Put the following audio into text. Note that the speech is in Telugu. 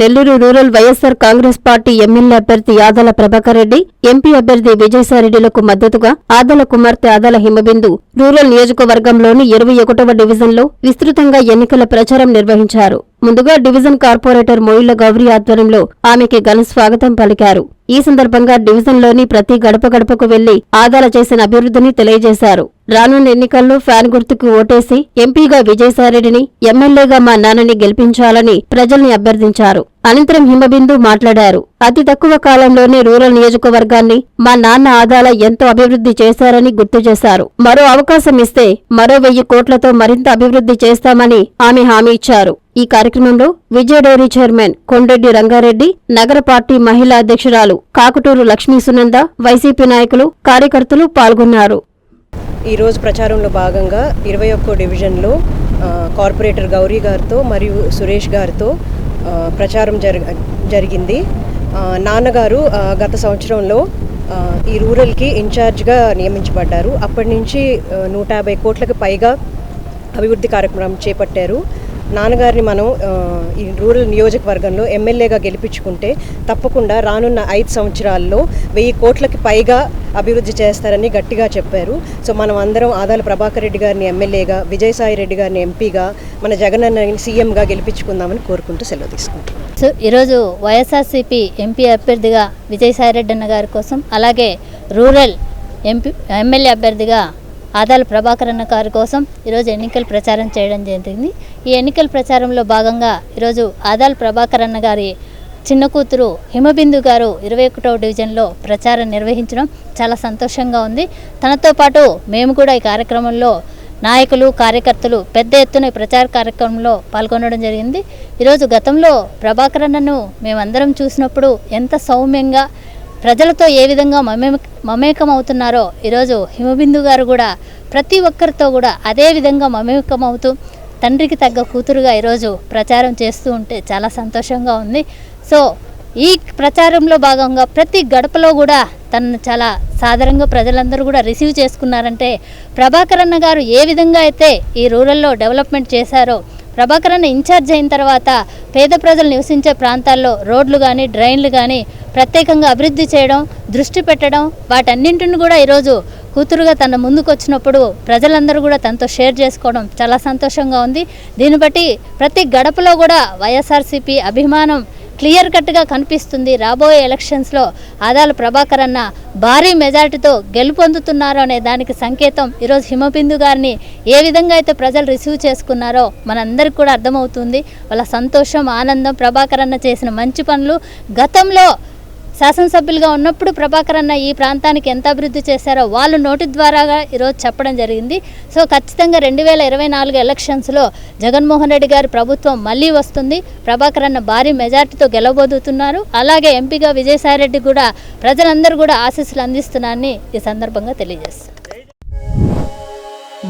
Nellore rural YSR Congress party MLA అభ్యర్థి ఆదల ప్రభాకర్ రెడ్డి ఎంపీ అభ్యర్థి విజయసాయిరెడ్డిలకు మద్దతుగా ఆదల కుమార్తె ఆదల హిమబిందు రూరల్ నియోజకవర్గంలోని ఇరవై ఒకటవ డివిజన్లో విస్తృతంగా ఎన్నికల ప్రచారం నిర్వహించారు. ముందుగా డివిజన్ కార్పొరేటర్ మోయిళ్ళ గౌరీ ఆధ్వర్యంలో ఆమెకి ఘన స్వాగతం పలికారు. ఈ సందర్భంగా డివిజన్లోని ప్రతి గడప గడపకు వెళ్ళి ఆదాల చేసిన అభివృద్ధిని తెలియజేశారు. రానున్న ఎన్నికల్లో ఫ్యాన్ గుర్తుకు ఓటేసి ఎంపీగా విజయసాయిరెడ్డిని ఎమ్మెల్యేగా మా నాన్నని గెలిపించాలని ప్రజల్ని అభ్యర్థించారు. అనంతరం హిమబిందు మాట్లాడారు. అతి తక్కువ కాలంలోనే రూరల్ నియోజకవర్గాన్ని మా నాన్న ఆదాల ఎంతో అభివృద్ధి చేశారని గుర్తు చేశారు. మరో అవకాశం ఇస్తే మరో వెయ్యి కోట్లతో మరింత అభివృద్ధి చేస్తామని ఆమె హామీ ఇచ్చారు. ఈ కార్యక్రమంలో విజయ డైరీ చైర్మన్ కొండెడ్డి రంగారెడ్డి నగర పార్టీ మహిళా అధ్యక్షురాలు కాకుటూరు లక్ష్మీ సునంద వైసీపీ నాయకులు కార్యకర్తలు పాల్గొన్నారు. ఈ రోజు ప్రచారంలో భాగంగా ఇరవై ఒక్కో డివిజన్లో కార్పొరేటర్ గౌరీ గారితో మరియు సురేష్ గారితో ప్రచారం జరి జరిగింది. నాన్నగారు గత సంవత్సరంలో ఈ రూరల్కి ఇన్ఛార్జ్గా నియమించబడ్డారు. అప్పటి నుంచి నూట యాభై కోట్లకు పైగా అభివృద్ధి కార్యక్రమం చేపట్టారు. నాన్నగారిని మనం ఈ రూరల్ నియోజకవర్గంలో ఎమ్మెల్యేగా గెలిపించుకుంటే తప్పకుండా రానున్న ఐదు సంవత్సరాల్లో వెయ్యి కోట్లకి పైగా అభివృద్ధి చేస్తారని గట్టిగా చెప్పారు. సో మనం అందరం ఆదాల ప్రభాకర్ రెడ్డి గారిని ఎమ్మెల్యేగా విజయసాయి రెడ్డి గారిని ఎంపీగా మన జగనన్న సీఎంగా గెలిపించుకుందామని కోరుకుంటూ సెలవు తీసుకుంటాం సో ఈరోజు వైఎస్ఆర్సీపీ ఎంపీ అభ్యర్థిగా విజయసాయి రెడ్డి అన్న గారి కోసం అలాగే రూరల్ ఎంపీ ఎమ్మెల్యే అభ్యర్థిగా ఆదాల ప్రభాకర్ అన్న గారి కోసం ఈరోజు ఎన్నికల ప్రచారం చేయడం జరిగింది. ఈ ఎన్నికల ప్రచారంలో భాగంగా ఈరోజు ఆదాల ప్రభాకర్ అన్న గారి చిన్న కూతురు హిమబిందు గారు ఇరవై ఒకటవ డివిజన్లో ప్రచారం నిర్వహించడం చాలా సంతోషంగా ఉంది. తనతో పాటు మేము కూడా ఈ కార్యక్రమంలో నాయకులు కార్యకర్తలు పెద్ద ఎత్తున ప్రచార కార్యక్రమంలో పాల్గొనడం జరిగింది. ఈరోజు గతంలో ప్రభాకర్ అన్నను మేమందరం చూసినప్పుడు ఎంత సౌమ్యంగా ప్రజలతో ఏ విధంగా మమే మమేకం అవుతున్నారో ఈరోజు హిమబిందు గారు కూడా ప్రతి ఒక్కరితో కూడా అదే విధంగా మమేకం అవుతూ తండ్రికి తగ్గ కూతురుగా ఈరోజు ప్రచారం చేస్తూ ఉంటే చాలా సంతోషంగా ఉంది. సో ఈ ప్రచారంలో భాగంగా ప్రతి గడపలో కూడా తనను చాలా సాధారణంగా ప్రజలందరూ కూడా రిసీవ్ చేసుకున్నారంటే ప్రభాకర్ అన్న గారు ఏ విధంగా అయితే ఈ రూరల్లో డెవలప్మెంట్ చేశారో ప్రభాకరన్ ఇన్ఛార్జ్ అయిన తర్వాత పేద ప్రజలు నివసించే ప్రాంతాల్లో రోడ్లు కానీ డ్రైన్లు కానీ ప్రత్యేకంగా అభివృద్ధి చేయడం దృష్టి పెట్టడం వాటన్నింటిని కూడా ఈరోజు కూతురుగా తన ముందుకు వచ్చినప్పుడు ప్రజలందరూ కూడా తనతో షేర్ చేసుకోవడం చాలా సంతోషంగా ఉంది. దీన్ని బట్టి ప్రతి గడపలో కూడా వైఎస్ఆర్సీపీ అభిమానం క్లియర్ కట్గా కనిపిస్తుంది రాబోయే ఎలక్షన్స్లో ఆదాల ప్రభాకర్ అన్న భారీ మెజార్టీతో గెలుపొందుతున్నారు అనే దానికి సంకేతం ఈరోజు హిమబిందు గారిని ఏ విధంగా అయితే ప్రజలు రిసీవ్ చేసుకున్నారో మనందరికీ కూడా అర్థమవుతుంది. వాళ్ళ సంతోషం ఆనందం ప్రభాకర్ అన్న చేసిన మంచి పనులు గతంలో శాసనసభ్యులుగా ఉన్నప్పుడు ప్రభాకర్ అన్న ఈ ప్రాంతానికి ఎంత అభివృద్ధి చేశారో వాళ్ళు నోటి ద్వారా ఈరోజు చెప్పడం జరిగింది. సో ఖచ్చితంగా రెండు వేల ఇరవై నాలుగు ఎలక్షన్స్లో జగన్మోహన్ రెడ్డి గారి ప్రభుత్వం మళ్ళీ వస్తుంది. ప్రభాకర్ అన్న భారీ మెజార్టీతో గెలవబోతున్నారు. అలాగే ఎంపీగా విజయసాయిరెడ్డి కూడా ప్రజలందరూ కూడా ఆశీస్సులు అందిస్తున్నారని ఈ సందర్భంగా తెలియజేస్తారు